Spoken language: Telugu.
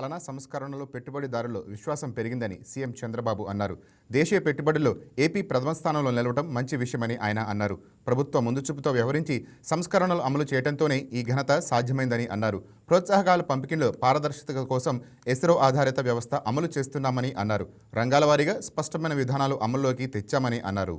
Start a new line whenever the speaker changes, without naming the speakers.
పాలన సంస్కరణలో పెట్టుబడిదారులు విశ్వాసం పెరిగిందని సీఎం చంద్రబాబు అన్నారు. దేశీయ పెట్టుబడుల్లో ఏపీ ప్రథమ స్థానంలో నిలవడం మంచి విషయమని ఆయన అన్నారు. ప్రభుత్వం ముందు చూపుతో వ్యవహరించి సంస్కరణలు అమలు చేయడంతోనే ఈ ఘనత సాధ్యమైందని అన్నారు. ప్రోత్సాహకాల పంపిణీలో పారదర్శకత కోసం ఎస్రో ఆధారిత వ్యవస్థ అమలు చేస్తున్నామని అన్నారు. రంగాల వారీగా స్పష్టమైన విధానాలు అమల్లోకి తెచ్చామని అన్నారు.